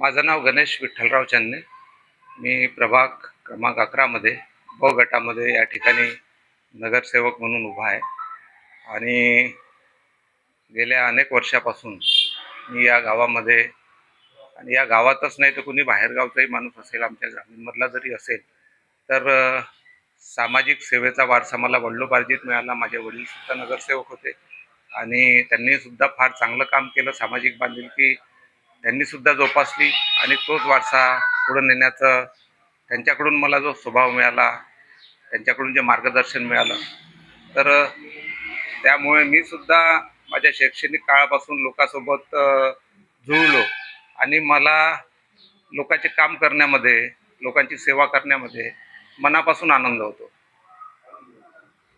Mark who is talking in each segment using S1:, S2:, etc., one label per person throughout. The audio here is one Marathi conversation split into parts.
S1: माझं नाव गणेश विठ्ठलराव चन्ने. मी प्रभाग क्रमांक अकरामध्ये ब गटामध्ये या ठिकाणी नगरसेवक म्हणून उभा आहे. आणि गेल्या अनेक वर्षापासून मी या गावामध्ये आणि या गावातच नाही तर कुणी बाहेरगावचाही माणूस असेल आमच्या ग्रामीणमधला जरी असेल तर सामाजिक सेवेचा वारसा मला वडिलोपार्जित मिळाला. माझे वडीलसुद्धा नगरसेवक होते. आणि त्यांनीसुद्धा फार चांगलं काम केलं. सामाजिक बांधिलकी त्यांनी सुद्धा जोपासली आणि तोच वारसा पुढे नेण्याचं त्यांच्याकडून मला जो स्वभाव मिळाला त्यांच्याकडून जे मार्गदर्शन मिळालं तर त्यामुळे मी सुद्धा माझ्या शैक्षणिक काळापासून लोकांसोबत जुळलो आणि मला लोकांचे काम करण्यामध्ये लोकांची सेवा करण्यामध्ये मनापासून आनंद होतो.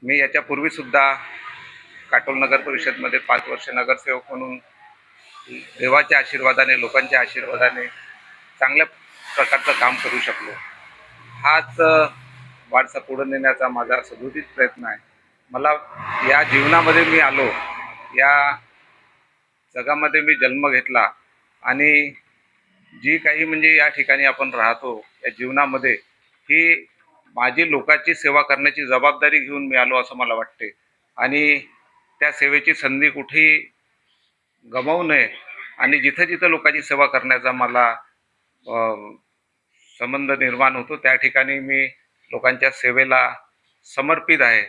S1: मी याच्यापूर्वीसुद्धा काटोल नगर परिषदमध्ये पाच वर्ष नगरसेवक म्हणून देवाच्या आशीर्वादाने लोकांच्या आशीर्वादाने चांगल्या प्रकारचं काम करू शकलो. हाच वारसा पुढे नेण्याचा माझा सदोदित प्रयत्न आहे. मला या जीवनामध्ये मी आलो या जगामध्ये मी जन्म घेतला आणि जी काही म्हणजे या ठिकाणी आपण राहतो या जीवनामध्ये ही माझी लोकांची सेवा करण्याची जबाबदारी घेऊन मी आलो असं मला वाटते. आणि त्या सेवेची संधी कुठेही गमावू नये. आणि जिथं जिथं लोकांची सेवा करण्याचा मला संबंध निर्माण होतो त्या ठिकाणी मी लोकांच्या सेवेला समर्पित आहे.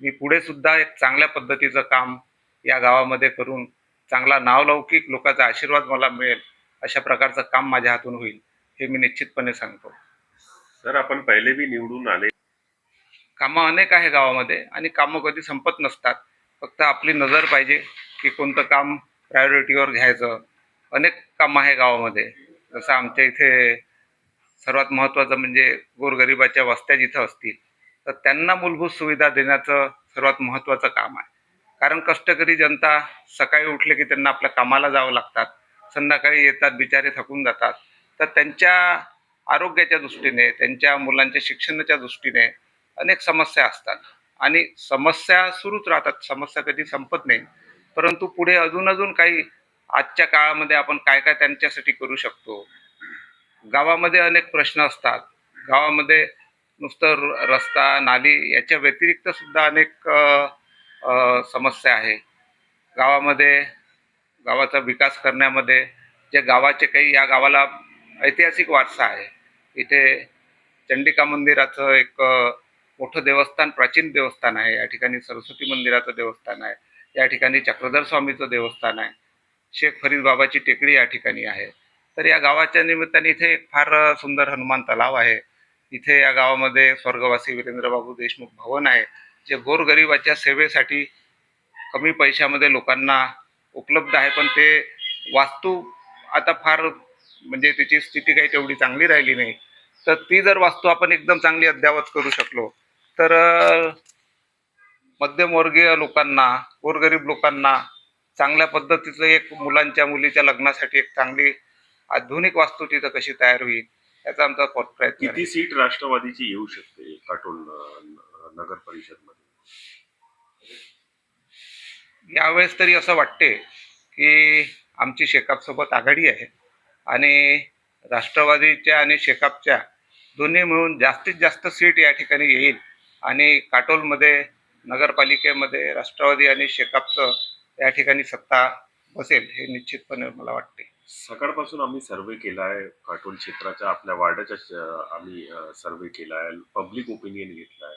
S1: मी पुढे सुद्धा एक चांगल्या पद्धतीचं काम या गावामध्ये करून चांगला नावलौकिक लोकांचा आशीर्वाद मला मिळेल अशा प्रकारचं काम माझ्या हातून होईल हे मी निश्चितपणे सांगतो.
S2: सर आपण पहिले बी निवडून आले.
S1: कामं अनेक आहे गावामध्ये आणि कामं कधी संपत नसतात. फक्त आपली नजर पाहिजे की कोणतं काम प्रायोरिटीवर घ्यायचं. अनेक कामं आहे गावामध्ये. जसं आमच्या इथे सर्वात महत्त्वाचं म्हणजे गोरगरिबाच्या वस्त्या जिथं असतील तर त्यांना मूलभूत सुविधा देण्याचं सर्वात महत्त्वाचं काम आहे. कारण कष्टकरी जनता सकाळी उठले की त्यांना आपल्या कामाला जावं लागतात संध्याकाळी येतात बिचारे थकून जातात. तर त्यांच्या आरोग्याच्या दृष्टीने त्यांच्या मुलांच्या शिक्षणाच्या दृष्टीने अनेक समस्या असतात. आणि समस्या सुरूच राहतात. समस्या कधी संपत नाही. परंतु पुढे अजून अजून काही आजच्या काळामध्ये आपण काय काय त्यांच्यासाठी करू शकतो? गावामध्ये अनेक प्रश्न असतात. गावामध्ये नुसतं र- रस्ता नाली याच्या व्यतिरिक्त सुद्धा अनेक समस्या आहे. गावामध्ये गावाचा विकास करण्यामध्ये जे गावाचे काही या गावाला ऐतिहासिक वारसा आहे. इथे चंडिका मंदिराचं एक मोठं देवस्थान प्राचीन देवस्थान आहे. या ठिकाणी सरस्वती मंदिराचं देवस्थान आहे. या ठिकाणी चक्रधर स्वामीचं देवस्थान आहे. शेख फरीद बाबाची टेकडी या ठिकाणी आहे. तर या गावाच्या निमित्ताने इथे एक फार सुंदर हनुमान तलाव आहे. इथे या गावामध्ये स्वर्गवासी वीरेंद्रबाबू देशमुख भवन आहे जे गोरगरिबाच्या सेवेसाठी कमी पैशामध्ये लोकांना उपलब्ध आहे. पण ते वास्तू आता फार म्हणजे त्याची स्थिती काही तेवढी चांगली राहिली नाही. तर ती जर वास्तू आपण एकदम चांगली अद्ययावत करू शकलो तर मध्यमवर्गीय लोकांना गोरगरीब लोकांना चांगल्या पद्धतीचं एक मुलांच्या मुलीच्या लग्नासाठी एक चांगली आधुनिक वास्तू तिथं कशी तयार होईल याचा आमचा प्रयत्न.
S2: किती सीट राष्ट्रवादीची येऊ शकते काटोल नगर परिषदमध्ये
S1: यावेळेस तरी असं वाटते की आमची शेकापसोबत आघाडी आहे आणि राष्ट्रवादीच्या आणि शेकापच्या दोन्ही मिळून जास्तीत जास्त सीट या ठिकाणी येईल आणि काटोलमध्ये नगरपालिकेमध्ये राष्ट्रवादी आणि शेकापचं या ठिकाणी सत्ता बसेल हे निश्चितपणे मला वाटते.
S2: सकाळपासून आम्ही सर्वे केला आहे काटोल क्षेत्राच्या आपल्या वार्डाच्या आम्ही सर्वे केला आहे पब्लिक ओपिनियन घेतला आहे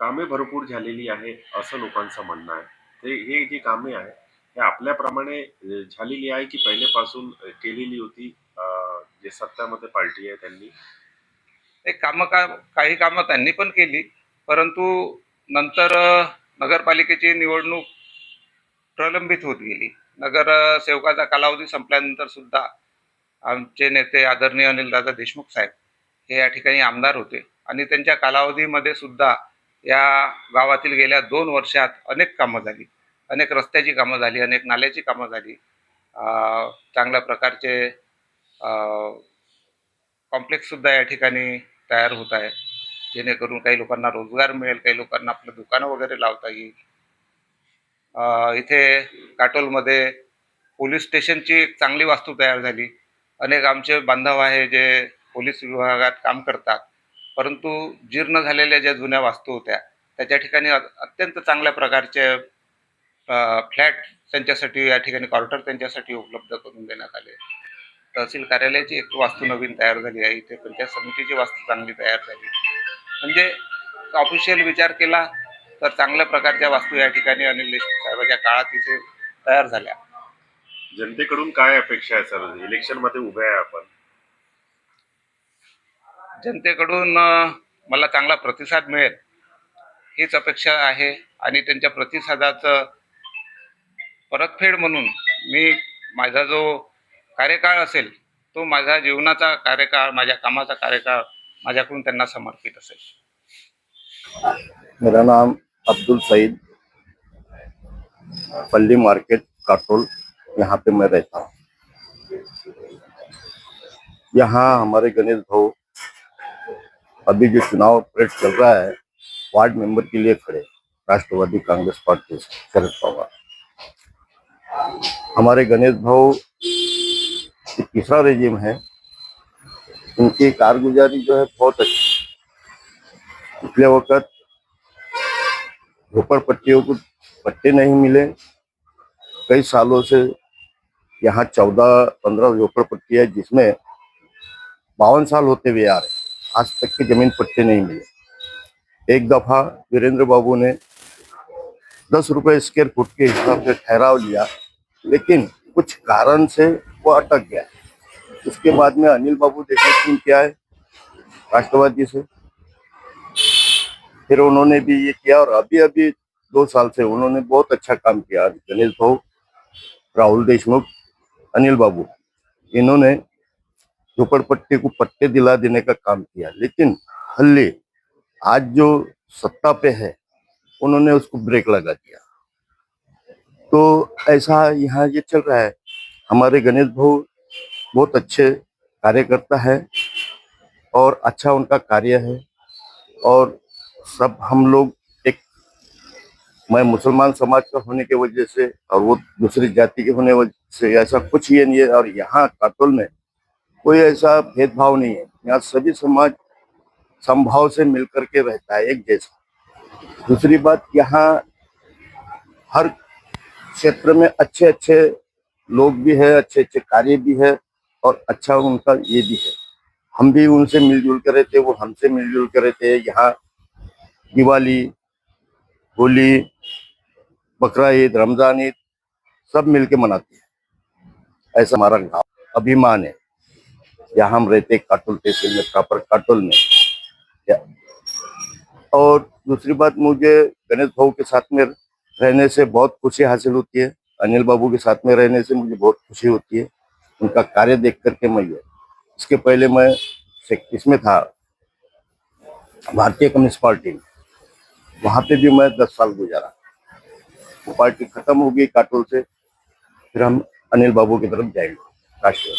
S2: कामे भरपूर झालेली आहे असं लोकांचं म्हणणं आहे. ते हे जी कामे आहे हे आपल्याप्रमाणे झालेली आहे की पहिलेपासून केलेली होती जे सत्तामध्ये पार्टी आहे त्यांनी?
S1: एक कामं का काही कामं त्यांनी पण केली परंतु नंतर नगरपालिकेची निवडणूक प्रलंबित होत गेली. नगरसेवकाचा कालावधी संपल्यानंतर सुद्धा आमचे नेते आदरणीय अनिलदादा देशमुख साहेब हे या ठिकाणी आमदार होते. आणि त्यांच्या कालावधीमध्ये सुद्धा या गावातील गेल्या दोन वर्षात अनेक कामं झाली. अनेक रस्त्याची कामं झाली अनेक नाल्याची कामं झाली. चांगल्या प्रकारचे कॉम्प्लेक्ससुद्धा या ठिकाणी तयार होत आहे. जेणेकरून काही लोकांना रोजगार मिळेल काही लोकांना आपलं दुकानं वगैरे लावता येईल. इथे काटोलमध्ये पोलीस स्टेशनची एक चांगली वास्तू तयार झाली. अनेक आमचे बांधव आहे जे पोलीस विभागात काम करतात. परंतु जीर्ण झालेल्या ज्या जुन्या वास्तू होत्या त्याच्या ठिकाणी अत्यंत चांगल्या प्रकारचे फ्लॅट त्यांच्यासाठी या ठिकाणी क्वार्टर त्यांच्यासाठी उपलब्ध करून देण्यात आले. तहसील कार्यालयाची एक वास्तू नवीन तयार झाली आहे. इथे पंचायत समितीची वास्तू चांगली तयार झाली. म्हणजे ऑफिशियल विचार केला तर चांगल्या प्रकारच्या वास्तू या ठिकाणी अनिल देशमुख साहेबांच्या काळात इथे तयार झाल्या.
S2: जनतेकडून काय अपेक्षा आहे सर? इलेक्शनमध्ये उभे आहे आपण.
S1: जनतेकडून मला चांगला प्रतिसाद मिळेल हीच अपेक्षा आहे. आणि त्यांच्या प्रतिसादाचं परतफेड म्हणून मी माझा जो कार्यकाळ असेल तो माझ्या जीवनाचा कार्यकाळ माझ्या कामाचा कार्यकाळ माझ्याकडून त्यांना समर्पित असेल.
S3: मेरा नाम अब्दुल सईद पल्ली मार्केट काटोल यहाँ पे मैं रहता हूँ। यहाँ हमारे गणेश भाव अभी जो चुनाव परेड चल रहा है, वार्ड मेंबर के लिए खड़े राष्ट्रवादी कांग्रेस पार्टी शरद पवार। हमारे गणेश भाव तीसरा रेजिम है उनकी कारगुजारी जो है बहुत अच्छी पिछले वक्त झोपड़ पट्टियों को पट्टे नहीं मिले। कई सालों से यहाँ चौदह पंद्रह झोपड़पट्टी है जिसमें बावन साल होते हुए आ रहे आज तक के ज़मीन पट्टे नहीं मिले। एक दफ़ा वीरेंद्र बाबू ने दस रुपए स्क्वायर फुट के हिसाब से ठहराव लिया, लेकिन कुछ कारण से वो अटक गया। उसके बाद में अनिल बाबू देखने क्या है? राष्ट्रवादी से। फिर उन्होंने भी ये किया और अभी अभी दो साल से उन्होंने बहुत अच्छा काम किया, गणेश भाऊ, राहुल देशमुख, अनिल बाबू। इन्होंने झोपड़पट्टी को पट्टे दिला देने का काम किया, लेकिन हल्ले, आज जो सत्ता पे है, उन्होंने उसको ब्रेक लगा दिया। तो ऐसा यहाँ ये चल रहा है। हमारे गणेश भाऊ बहुत अच्छे कार्यकर्ता है और अच्छा उनका कार्य है। और सब हम लोग एक, मैं मुसलमान समाज का होने के वजह से और वो दूसरी जाति के होने वजह से ऐसा कुछ ये नहीं है। और यहाँ कातुल में कोई ऐसा भेदभाव नहीं है। यहाँ सभी समाज संभाव से मिलकर के रहता है एक जैसा। दूसरी बात, यहाँ हर क्षेत्र में अच्छे अच्छे लोग भी है अच्छे अच्छे कार्य भी है। और अच्छा उनका ये भी है। हम भी उनसे मिलजुल कर रहते हैं वो हमसे मिलजुल कर रहते हैं। यहाँ दिवाली, होली, बकरा ईद, रमज़ान ईद सब मिलके मनाते हैं। ऐसा हमारा गाँव अभिमान है। यहाँ हम रहते काटोल तहसील में प्रॉपर काटोल में। और दूसरी बात, मुझे गणेश भाऊ के साथ में रहने से बहुत खुशी हासिल होती है। अनिल बाबू के साथ में रहने से मुझे बहुत खुशी होती है। उनका कार्य देख करके मैं ये इसके पहले मैं इसमें था भारतीय कम्युनिस्ट पार्टी में। वहाँ पे भी मैं दस साल गुजारा। वो पार्टी खत्म हो गई काटोल से, फिर हम अनिल बाबू की तरफ़ जाएँगे राष्ट्रीय